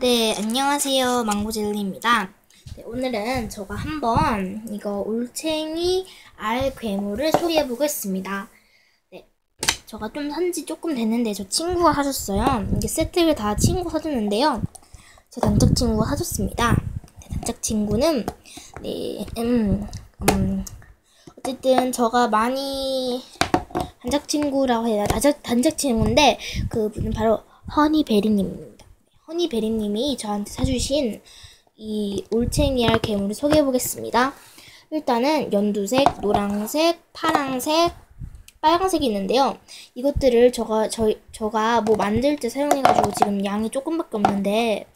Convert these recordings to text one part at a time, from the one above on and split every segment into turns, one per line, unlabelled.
네, 안녕하세요. 망고젤리입니다. 네, 오늘은 제가 한번 이거 올챙이 알 괴물을 소개해 보겠습니다. 네, 제가 좀 산지 조금 됐는데 저 친구가 사줬어요. 이게 세트를 다 친구 사줬는데요. 제 단짝 친구가 사줬습니다. 네, 단짝 친구는 네, 음, 음, 어쨌든 제가 많이 단짝 친구라고 해야 단짝, 단짝 친구인데 그분은 바로 허니베리님입니다. 허니베리님이 저한테 사주신 이 올챙이알 괴물을 소개해 보겠습니다. 일단은 연두색, 노랑색, 파랑색, 빨강색이 있는데요. 이것들을 저가 저 저가 뭐 만들 때 사용해가지고 지금 양이 조금밖에 없는데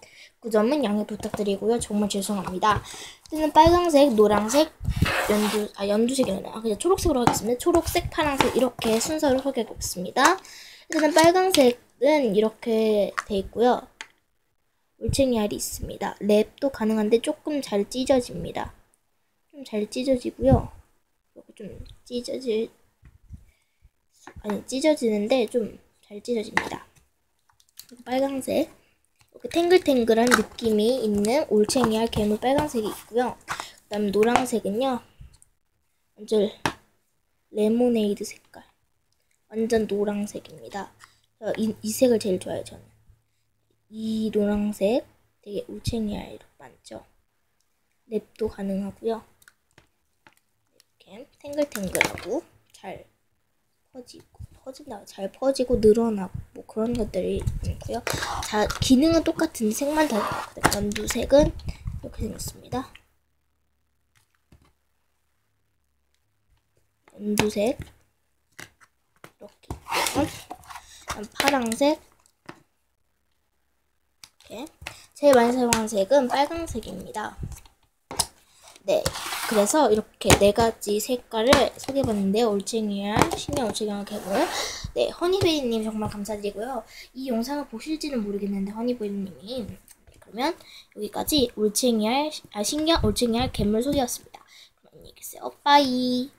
그 점은 양해 부탁드리고요. 정말 죄송합니다. 일단은 빨강색, 노랑색, 연두 아 연두색이나 아, 그냥 초록색으로 하겠습니다. 초록색, 파랑색 이렇게 순서로 소개해 보겠습니다. 일단은 빨강색은 이렇게 돼 있고요. 올챙이 알이 있습니다. 랩도 가능한데 조금 잘 찢어집니다. 좀 잘 찢어지고요. 좀 찢어질 아니 찢어지는데 좀 잘 찢어집니다. 빨강색 이렇게 탱글탱글한 느낌이 있는 올챙이 알 괴물 빨강색이 있고요. 그다음 노란색은요. 완전 레모네이드 색깔. 완전 노란색입니다. 이, 이 색을 제일 좋아해요, 저는. 이 노란색 되게 알 많죠? 랩도 가능하고요. 이렇게 탱글탱글하고 잘 퍼지고 퍼진다 잘 퍼지고 늘어나고 뭐 그런 것들이 있고요. 자 기능은 똑같은 색만 다르거든요. 연두색은 이렇게 생겼습니다. 연두색 이렇게 있고 파랑색 이렇게 제일 많이 사용하는 색은 빨강색입니다. 네, 그래서 이렇게 네 가지 색깔을 소개해봤는데요. 올챙이랑 신경 올챙이랑 개물. 네, 허니베이님 정말 감사드리고요. 이 영상을 보실지는 모르겠는데 허니베이님이 네, 그러면 여기까지 올챙이알 아 신경 올챙이알 괴물 소개였습니다. 그럼 안녕히 계세요. 빠이.